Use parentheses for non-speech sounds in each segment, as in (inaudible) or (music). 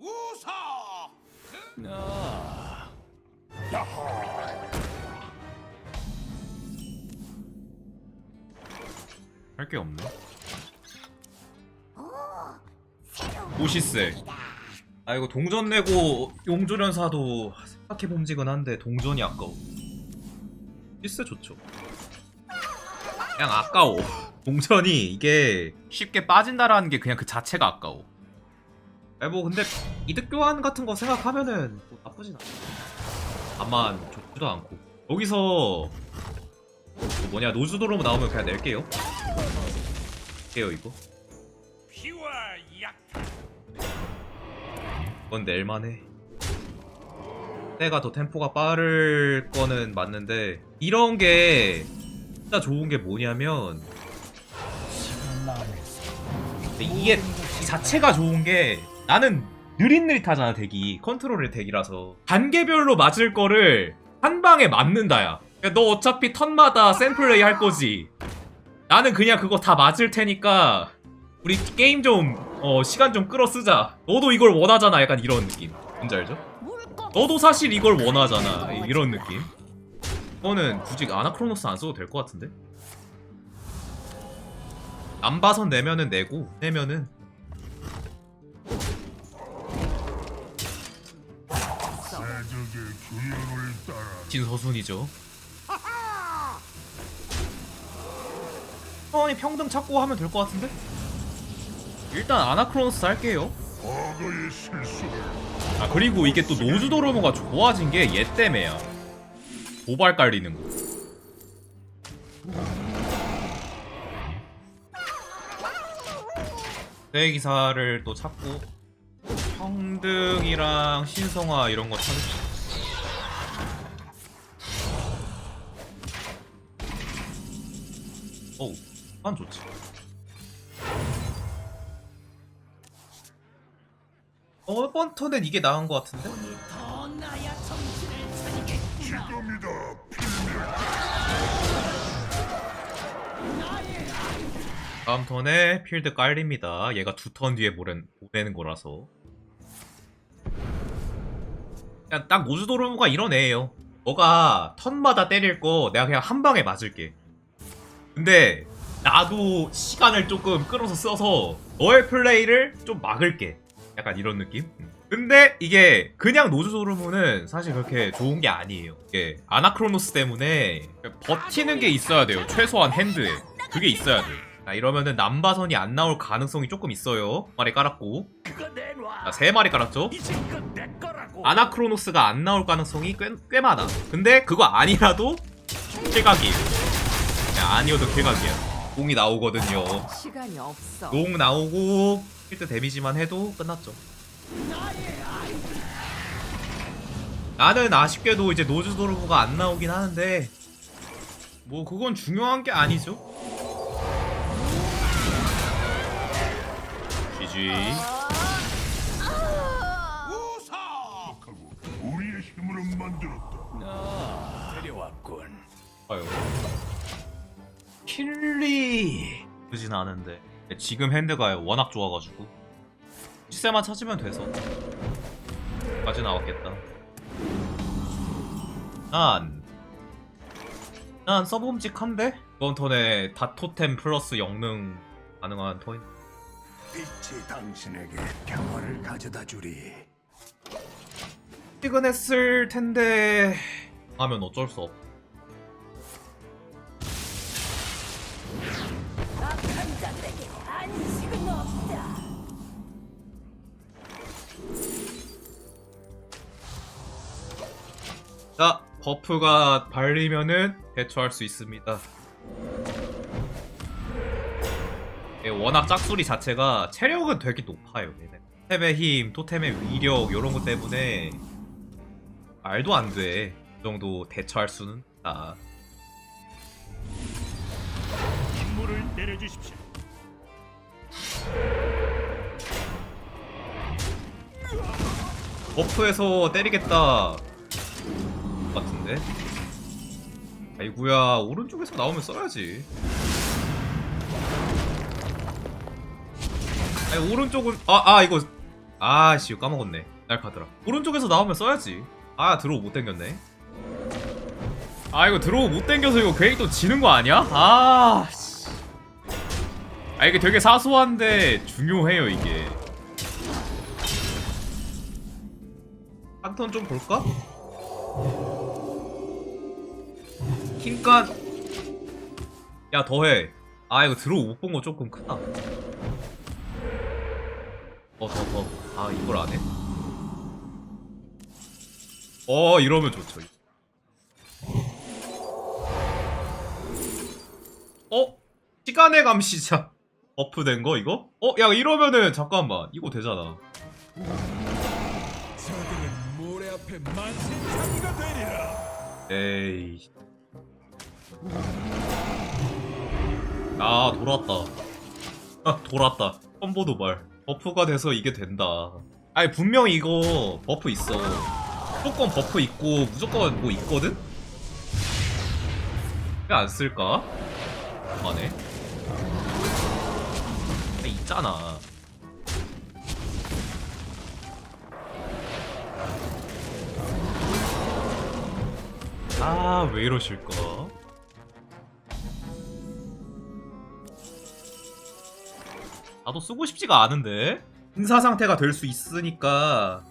웃어. 할 게 없네. 오시스. 아 이거 동전 내고 용조련 사도 생각해 봄직은 한데 동전이 아까워. 시스 좋죠. 그냥 아까워. 동전이 이게 쉽게 빠진다라는 게 그냥 그 자체가 아까워. 아니 뭐 근데 이득 교환 같은 거 생각하면은 뭐 나쁘진 않아. 다만 좋지도 않고 여기서 그 뭐냐 노즈도로 나오면 그냥 낼게요. 낼게요 이거. 이건 낼만해. 때가 더 템포가 빠를 거는 맞는데 이런 게 진짜 좋은 게 뭐냐면 이게 이 자체가 좋은 게 나는 느릿느릿하잖아 대기 컨트롤의 대기라서. 단계별로 맞을 거를 한 방에 맞는다야. 야, 너 어차피 턴마다 샘플레이 할 거지. 나는 그냥 그거 다 맞을 테니까 우리 게임 좀 어, 시간 좀 끌어 쓰자. 너도 이걸 원하잖아 약간 이런 느낌. 뭔지 알죠? 너도 사실 이걸 원하잖아. 이런 느낌. 이거는 굳이 아나크로노스 안 써도 될 것 같은데? 안 봐선 내면은 내고 내면은 진서순이죠. 차원이 평등 찾고 하면 될 것 같은데? 일단 아나크로노스 할게요. 아 그리고 이게 또 노즈도로모가 좋아진 게 얘 때문에야 도발 깔리는 거. 뇌기사를 또 찾고. 평등이랑 신성화 이런 거 찾을 어우 난 좋지 어, 이번 턴엔 이게 나은 것 같은데? 더 나야 정신을 차리겠구나. 지금이다 다음 턴에 필드 깔립니다. 얘가 두 턴 뒤에 보낸, 보내는 거라서. 그냥 딱 모즈도르무가 이런 애예요. 너가 턴마다 때릴 거 내가 그냥 한 방에 맞을게. 근데 나도 시간을 조금 끌어서 써서 너의 플레이를 좀 막을게. 약간 이런 느낌? 근데 이게 그냥 노즈도르무는 사실 그렇게 좋은 게 아니에요. 이게 아나크로노스 때문에 버티는 게 있어야 돼요. 최소한 핸드에. 그게 있어야 돼. 자, 이러면은 남바선이 안 나올 가능성이 조금 있어요. 두 마리 깔았고. 자, 세 마리 깔았죠? 아나크로노스가 안 나올 가능성이 꽤, 꽤 많아. 근데 그거 아니라도 킬각이에요. 야, 아니어도 킬각이야. 공이 나오거든요. 시간이 없어. 용 나오고 필드 데미지만 해도 끝났죠. 나는 아쉽게도 이제 노즈 도르브가 안 나오긴 하는데 뭐 그건 중요한 게 아니죠. GG. 우리의 힘으로 만들었다 데려왔군. 아유. 킬리 그진 않은데 지금 핸드가 워낙 좋아가지고 시세만 찾으면 돼서 까지 나왔겠다 난, 난 서브움직한데? 이번 턴에 다토템 플러스 영능 가능한 턴 빛이 당신에게 평화를 가져다 주리. 퇴근했을 텐데 하면 어쩔 수 없. 버프가 발리면은 대처할 수 있습니다. 예, 워낙 짝수리 자체가 체력은 되게 높아요. 얘네. 토템의 힘, 토템의 위력 이런 것 때문에 말도 안 돼. 그 정도 대처할 수는 있다. 임무를 내려주십시오 버프에서 때리겠다 같은데. 아이구야 오른쪽에서 나오면 써야지. 아니 오른쪽은 아아 이거 아씨 까먹었네 날카더라 오른쪽에서 나오면 써야지 아 드로우 못 당겼네 아 이거 드로우 못 당겨서 이거 괜히 또 지는 거 아니야? 아 씨. 아 이게 되게 사소한데 중요해요 이게 한 턴 좀 볼까? 킹간 야 더해 아 이거 드로우 못 본 거 조금 크다 어더더아 이걸 안 해? 어 이러면 좋죠 어? 시간의 감시자 (laughs) 버프된 거 이거? 어? 야 이러면은 잠깐만 이거 되잖아 모래 앞에 만신창이가 되리라. 에이. 아 돌았다. 아 돌았다. 콤보 도발 버프가 돼서 이게 된다. 아니 분명히 이거 버프 있어. 무조건 버프 있고 무조건 뭐 있거든? 왜 안 쓸까? 안해. 있잖아 아 왜 이러실까? 나도 쓰고 싶지가 않은데 인사 상태가 될 수 있으니까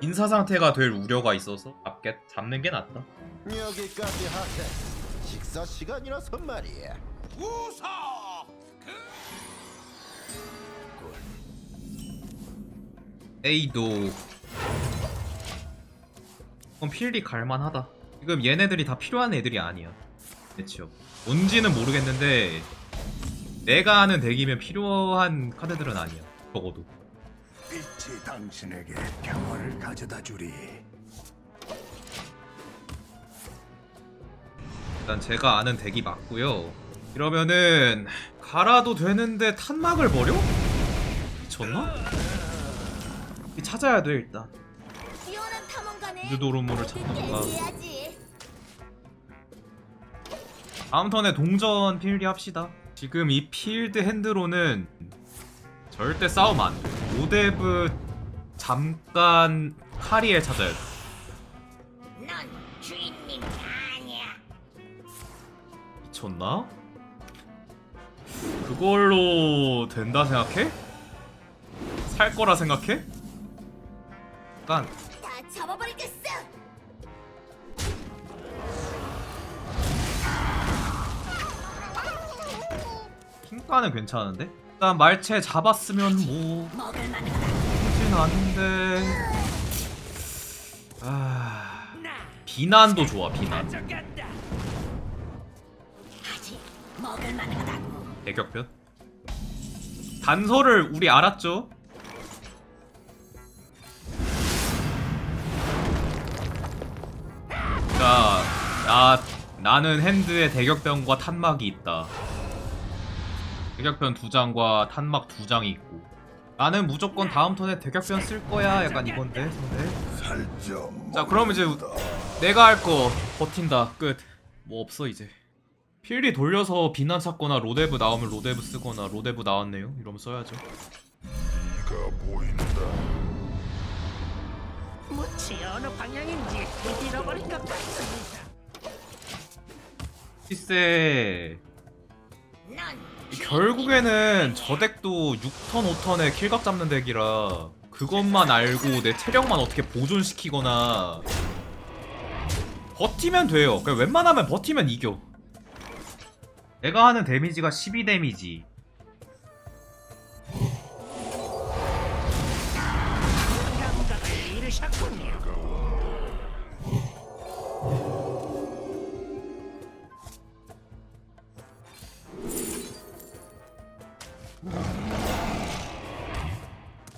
인사 상태가 될 우려가 있어서 잡게 잡는 게 낫다. 여기까지 하세. 식사 시간이라서 말이야. 우사. 에이도 그럼 필리 갈만하다. 지금 얘네들이 다 필요한 애들이 아니야. 대치요. 뭔지는 모르겠는데 내가 아는 덱이면 필요한 카드들은 아니야. 적어도. 빛이 당신에게 평화를 가져다 주리. 일단 제가 아는 덱이 맞고요. 이러면은 갈아도 되는데 탄막을 버려? 미쳤나? 찾아야 돼 일단. 뛰어난 탐험가네. 찾던가. 해야지. 다음 턴에 동전 필드 합시다. 지금 이 필드 핸드로는 절대 싸움 안 돼. 오데브 잠깐 카리에 찾아야 돼. 넌 주인님이 아니야. 미쳤나? 그걸로 된다 생각해? 살 거라 생각해? 약간 다 잡아버리겠어. 킹가는 괜찮은데? 일단 말체 잡았으면 뭐 먹을 만한 거다. 하진 않은데 아 비난도 좋아 비난 아직 먹을 거다. 대격변 단서를 우리 알았죠? 자, 나 나는 핸드에 대격변과 탄막이 있다. 대격변 두 장과 탄막 두 장이 있고. 나는 무조건 다음 턴에 대격변 쓸 거야. 약간 이건데. 살점. 자, 그럼 이제 내가 할 거 버틴다. 끝. 뭐 없어 이제. 필리 돌려서 비난 찾거나 로데브 나오면 로데브 쓰거나 로데브 나왔네요. 이러면 써야죠. 네가 보인다. 무치 어느 방향인지 잃어버린 것 같습니다. 넌 결국에는 저 덱도 6턴 5턴에 킬각 잡는 덱이라 그것만 알고 내 체력만 어떻게 보존시키거나 버티면 돼요. 그냥 웬만하면 버티면 이겨. 내가 하는 데미지가 12 데미지.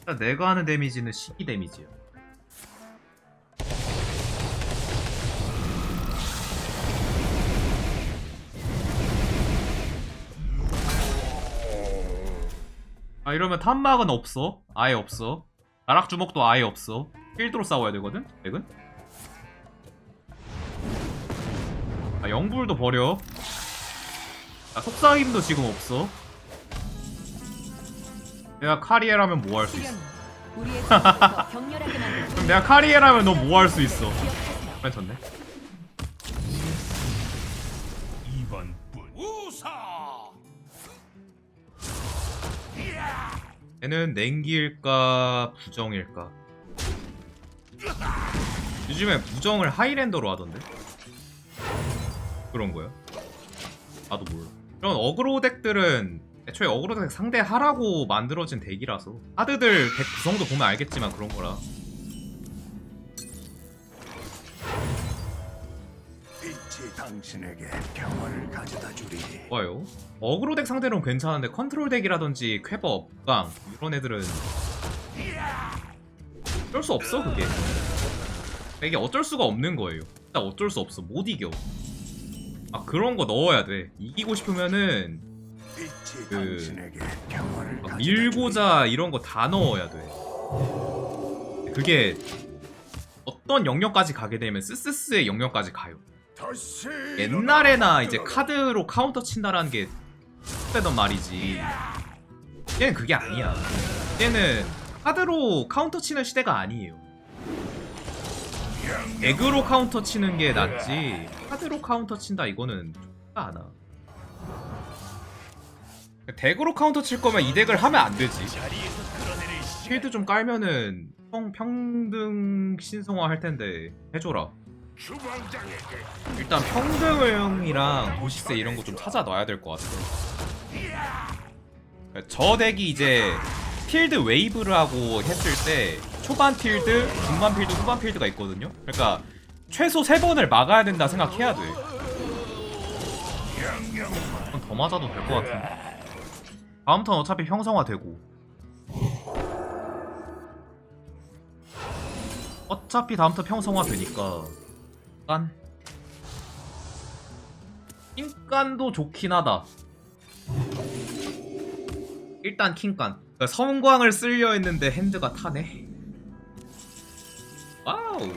일단 내가 하는 데미지는 12 데미지야. 아 이러면 탄막은 없어. 아예 없어. 나락 주먹도 아예 없어. 필드로 싸워야 되거든. 백은? 아 영불도 버려. 아, 속삭임도 지금 없어. 내가 카리에라면 뭐 할 수 있어? (laughs) 그럼 내가 카리에라면 너 뭐 할 수 있어? 맨 졌네. 2번뿐 우사 얘는 냉기일까 부정일까? 요즘에 부정을 하이랜더로 하던데? 그런 거야? 나도 몰라. 이런 어그로 덱들은 애초에 어그로 덱 상대하라고 만들어진 덱이라서 하드들 덱 구성도 보면 알겠지만 그런 거라. 당신에게 평화를 가져다 주리 좋아요. 어그로 덱 상대로는 괜찮은데 컨트롤 덱이라든지 쾌버, 업강 이런 애들은 어쩔 수 없어 그게. 이게 어쩔 수가 없는 거예요. 진짜 어쩔 수 없어. 못 이겨. 아 그런 거 넣어야 돼. 이기고 싶으면은 그- 밀고자 이런 거 다 넣어야 돼. 그게 어떤 영역까지 가게 되면 스스스의 영역까지 가요. 옛날에나 이제 카드로 카운터 친다라는 게 되던 말이지. 얘는 그게 아니야. 얘는 카드로 카운터 치는 시대가 아니에요. 에그로 카운터 치는 게 낫지. 카드로 카운터 친다 이거는 좋지가 않아. 덱으로 카운터 칠 거면 이 덱을 하면 안 되지. 필드 좀 깔면은 평, 평등 신성화 할 텐데 해줘라. 일단 평등형이랑 도시세 이런 거 좀 찾아 놔야 될 것 같아. 저 덱이 이제 필드 웨이브를 하고 했을 때 초반 필드, 중반 필드, 후반 필드가 있거든요. 그러니까 최소 세 번을 막아야 된다 생각해야 돼. 더 맞아도 될 것 같은데. 다음 턴 어차피 형성화되고. 어차피 다음 턴 형성화되니까. 깐. 킹깐도 좋긴 하다. 일단 킹깐. 그러니까 성광을 쓸려 했는데 핸드가 타네. 와우.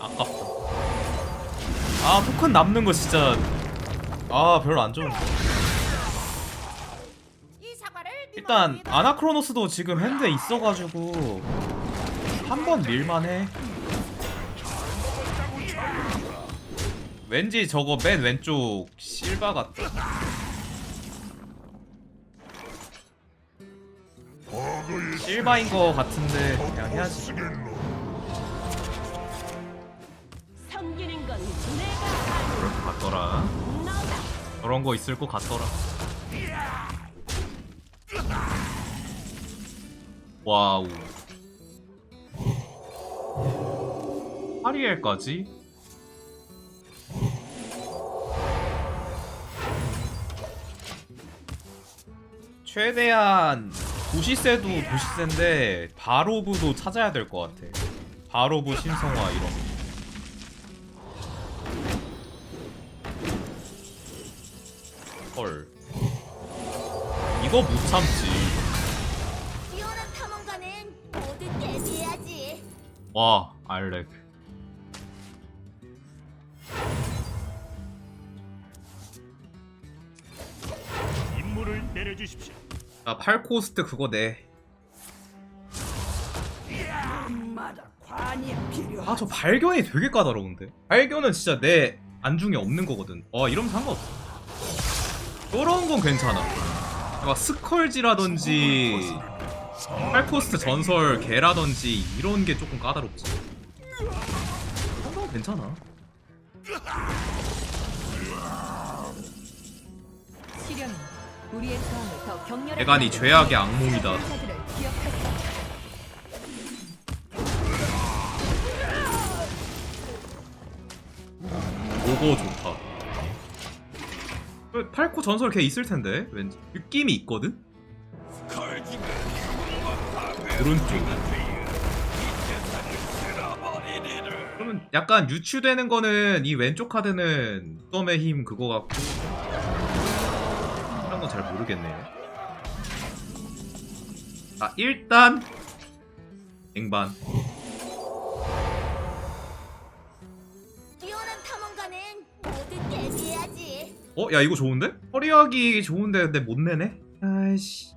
아깝다. 아 토큰 남는 거 진짜 아 별로 안 좋은데. 일단 아나크로노스도 지금 핸드에 있어가지고 한 번 밀만해. 왠지 저거 맨 왼쪽 실바 같다. 실바인 거 같은데 그냥 해야지. 그럴 것 같더라. 저런 거 있을 것 같더라. 와우. 파리엘까지? 최대한 도시세도 도시세인데 바로브도 찾아야 될 것 같아. 바로브 신성화 이런 거. 헐. 이거 못 참지. 와, 알렉. 임무를 내려주십시오 나 8코스트 그거 내. 아, 저 발견이 되게 까다로운데. 발견은 진짜 내 안중에 없는 거거든. 어, 이러면 상관없어. 저런 건 괜찮아. 막 스컬지라든지 8코스트 전설 개라든지 이런 게 조금 까다롭지. 괜찮아. 시련은 우리의 싸움을 더 격렬하게 대간이 죄악의 악몽이다. 오거 좋다. 그 팔코 전설 걔 있을 텐데 왠지 느낌이 있거든. 오른쪽. 그러면 약간 유추되는 거는 이 왼쪽 카드는 썸의 힘 그거 같고 그런 건 잘 모르겠네요. 아 일단 앵반 뛰어난 탐험가는 모두 대비해야지. 어? 야 이거 좋은데? 허리하기 좋은데 근데 못 내네? 아이씨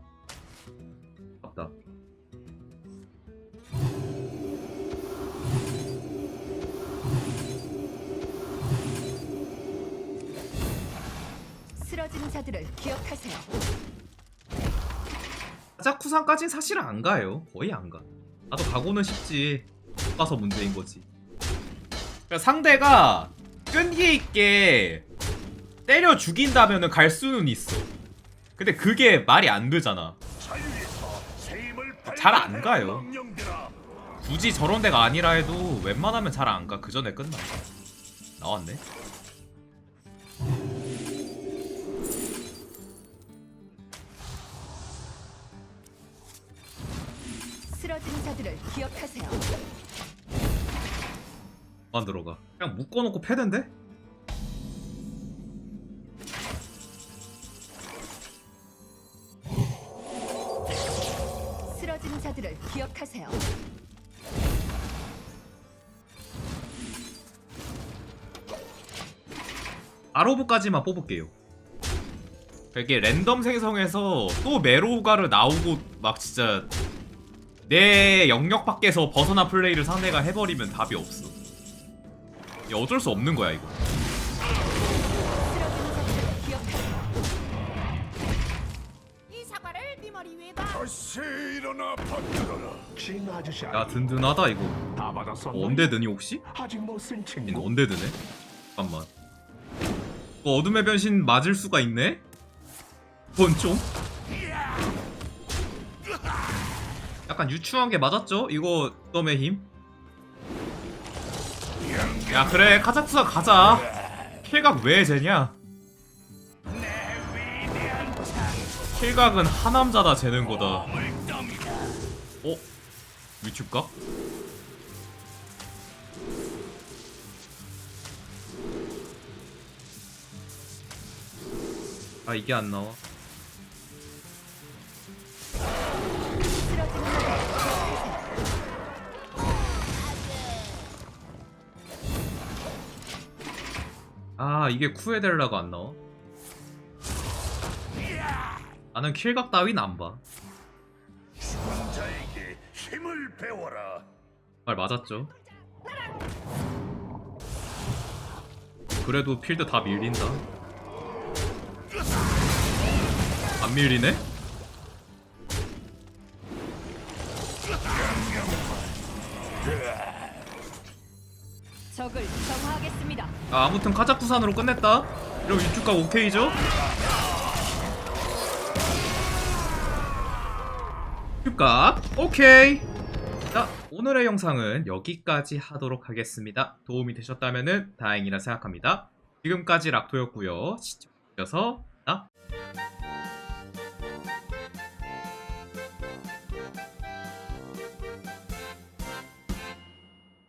쓰러진 자들을 기억하세요. 카자쿠산까진 사실은 안 가요 거의 안 가 나도 가고는 싶지 못 가서 문제인 거지 그러니까 상대가 끈기 있게 때려 죽인다면은 갈 수는 있어 근데 그게 말이 안 되잖아 힘을 잘안 가요. 굳이 저런 데가 아니라 해도 웬만하면 잘 안 가. 그 전에 끝나. 나왔네. 쓰러진 자들을 기억하세요. 안 들어가. 그냥 묶어놓고 패는데? 쓰러진 자들을 기억하세요. 아로브까지만 뽑을게요. 이게 랜덤 생성해서 또 메로우가를 나오고 막 진짜 내 영역 밖에서 벗어난 플레이를 상대가 해버리면 답이 없어. 이게 어쩔 수 없는 거야 이거. 네야 든든하다 이거. 어, 언데드니 혹시? 아직 못쓴 얘는 친구 언데드네? 잠깐만. 그 어둠의 변신 맞을 수가 있네? 그건 좀? 약간 유추한 게 맞았죠? 이거 덤의 힘? 야 그래 카자쿠사 가자 킬각 왜 재냐? 킬각은 하남자다 재는 거다 어? 위축각? 아 이게 안 나와 아 이게 쿠에델라가 안 나와? 나는 킬각 따윈 안봐 자에게 힘을 배워라 말 맞았죠 그래도 필드 다 밀린다 안 밀리네? 적을 정화하겠습니다. 아, 아무튼 카자쿠산으로 끝냈다. 이러면 유축각 오케이죠? 유축각 오케이. 자 오늘의 영상은 여기까지 하도록 하겠습니다. 도움이 되셨다면 다행이라 생각합니다. 지금까지 락토였고요. 시청해주셔서 나